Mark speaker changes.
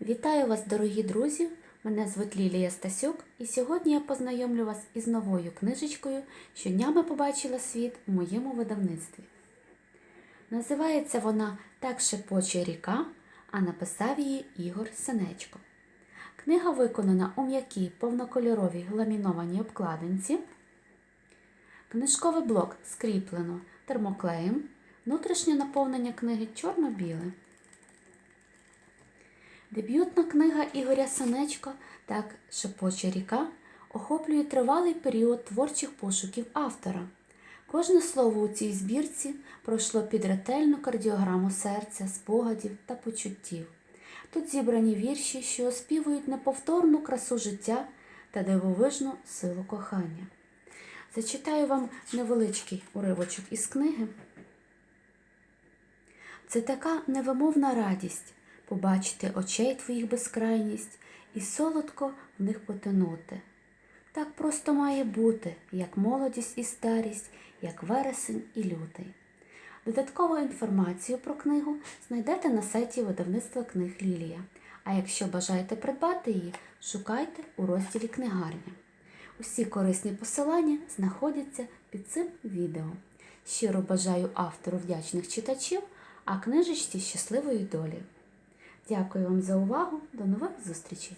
Speaker 1: Вітаю вас, дорогі друзі! Мене звуть Лілія Стасюк, і сьогодні я познайомлю вас із новою книжечкою, що днями побачила світ у моєму видавництві. Називається вона Так шепоче ріка, а написав її Ігор Сенечко. Книга виконана у м'якій повнокольоровій ламінованій обкладинці. Книжковий блок скріплено термоклеєм, внутрішнє наповнення книги чорно-біле. Дебютна книга Ігоря Санечка Так шепоче ріка охоплює тривалий період творчих пошуків автора. Кожне слово у цій збірці пройшло під ретельну кардіограму серця, спогадів та почуттів. Тут зібрані вірші, що оспівують неповторну красу життя та дивовижну силу кохання. Зачитаю вам невеличкий уривочок із книги. Це така невимовна радість побачити очей твоїх безкрайність і солодко в них потонути. Так просто має бути, як молодість і старість, як вересень і лютий. Додаткову інформацію про книгу знайдете на сайті видавництва книг Лілія. А якщо бажаєте придбати її, шукайте у розділі книгарня. Усі корисні посилання знаходяться під цим відео. Щиро бажаю автору вдячних читачів, а книжечці щасливої долі. Дякую вам за увагу. До нових зустрічей!